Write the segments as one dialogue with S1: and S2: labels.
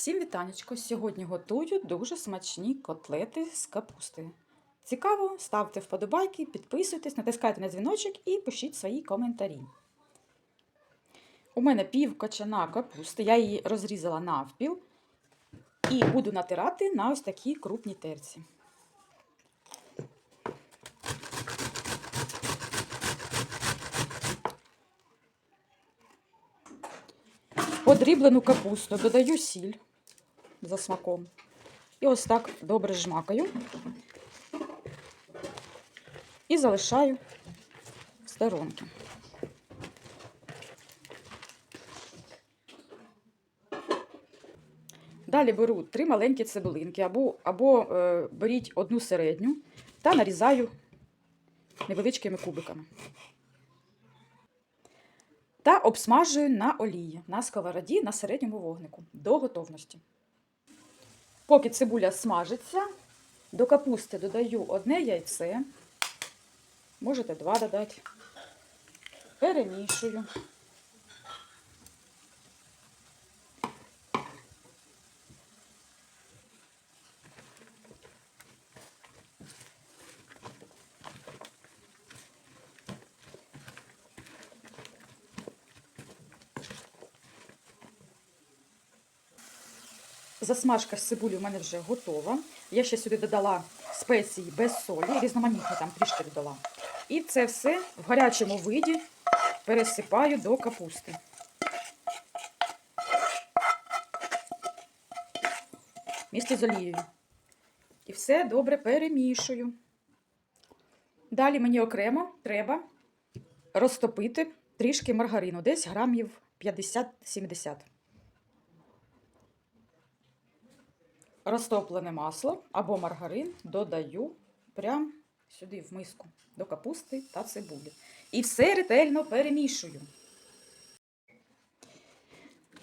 S1: Всім вітанечко! Сьогодні готую дуже смачні котлети з капусти. Цікаво, ставте вподобайки, підписуйтесь, натискайте на дзвіночок і пишіть свої коментарі. У мене пів качана капусти, я її розрізала навпіл і буду натирати на ось такі крупні терці. Подріблену капусту додаю сіль за смаком. І ось так добре жмакаю. І залишаю в сторонки. Далі беру три маленькі цибулинки, або, або е, беріть одну середню та нарізаю невеличкими кубиками. Та обсмажую на олії на сковороді на середньому вогнику до готовності. Поки цибуля смажиться, до капусти додаю одне яйце, можете два додати, перемішую. Засмажка з цибулі у мене вже готова. Я ще сюди додала спеції без солі, різноманітні там трішки додала. І це все в гарячому виді пересипаю до капусти. Місті з олією. І все добре перемішую. Далі мені окремо треба розтопити трішки маргарину, десь грамів 50-70. Розтоплене масло або маргарин додаю прямо сюди в миску до капусти та цибулі. І все ретельно перемішую.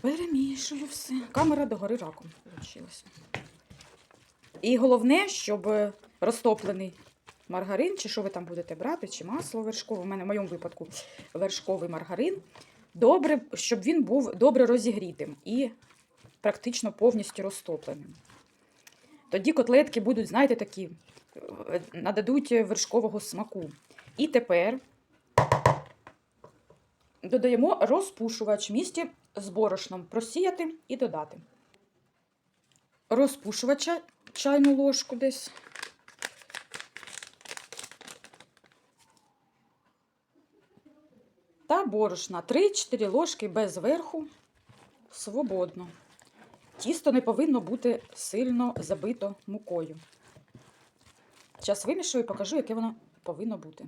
S1: Перемішую все. Камера догори раком вийшла. І головне, щоб розтоплений маргарин, чи що ви там будете брати, чи масло вершкове, у мене в моєму випадку вершковий маргарин, добре, щоб він був добре розігрітим і практично повністю розтопленим. Тоді котлетки будуть, знаєте, такі, е, нададуть вершкового смаку. І тепер додаємо розпушувач в місті з борошном просіяти і додати. Розпушувача чайну ложку десь. Та борошна 3-4 ложки без верху свободно. Тісто не повинно бути сильно забито мукою. Зараз вимішую і покажу, яке воно повинно бути.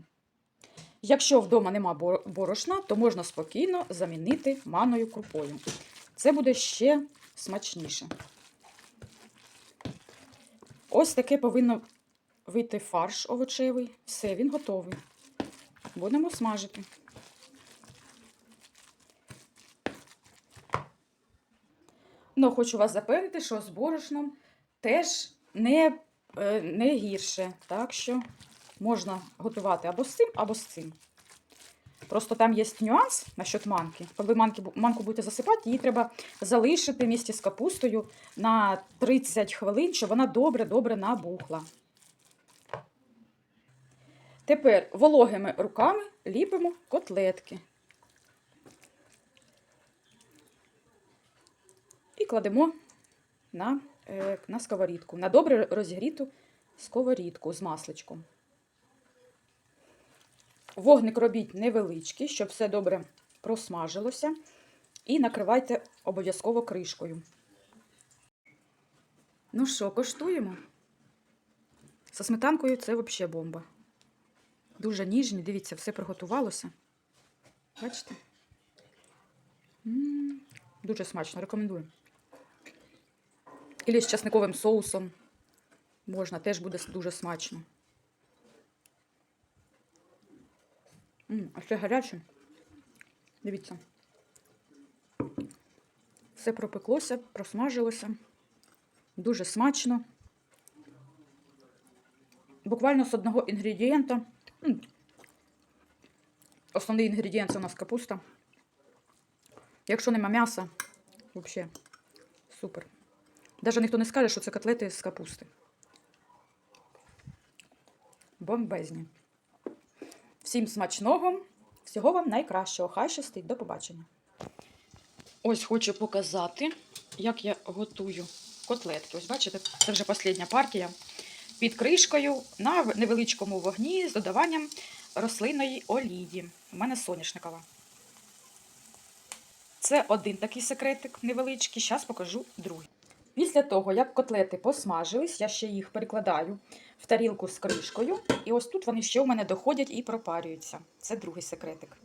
S1: Якщо вдома нема борошна, то можна спокійно замінити маною крупою. Це буде ще смачніше. Ось таке повинно вийти фарш овочевий. Все, він готовий. Будемо смажити. Ну, хочу вас запевнити, що з борошном теж не, е, не гірше. Так що можна готувати або з цим, або з цим. Просто там є нюанс насчет манки. Коли манки, манку будете засипати, її треба залишити місті з капустою на 30 хвилин, щоб вона добре-добре набухла. Тепер вологими руками ліпимо котлетки. І кладемо на, е, на сковорідку, на добре розігріту сковорідку з масличком. Вогник робіть невеличкий, щоб все добре просмажилося. І накривайте обов'язково кришкою. Ну що, коштуємо? Со сметанкою це взагалі бомба. Дуже ніжні, дивіться, все приготувалося. Бачите? М -м -м, дуже смачно, рекомендую. Ілі з часниковим соусом. Можна, теж буде дуже смачно. А ще гаряче. Дивіться. Все пропеклося, просмажилося. Дуже смачно. Буквально з одного інгредієнта. Основний інгредієнт це у нас капуста. Якщо нема м'яса, взагалі супер. Навіть ніхто не скаже, що це котлети з капусти. Бомбезні. Всім смачного, всього вам найкращого. Хай щастить. До побачення. Ось хочу показати, як я готую котлетки. Ось бачите, це вже остання партія. Під кришкою на невеличкому вогні з додаванням рослинної олії. У мене соняшникова. Це один такий секретик невеличкий. Зараз покажу другий. Після того, як котлети посмажились, я ще їх перекладаю в тарілку з кришкою. І ось тут вони ще у мене доходять і пропарюються. Це другий секретик.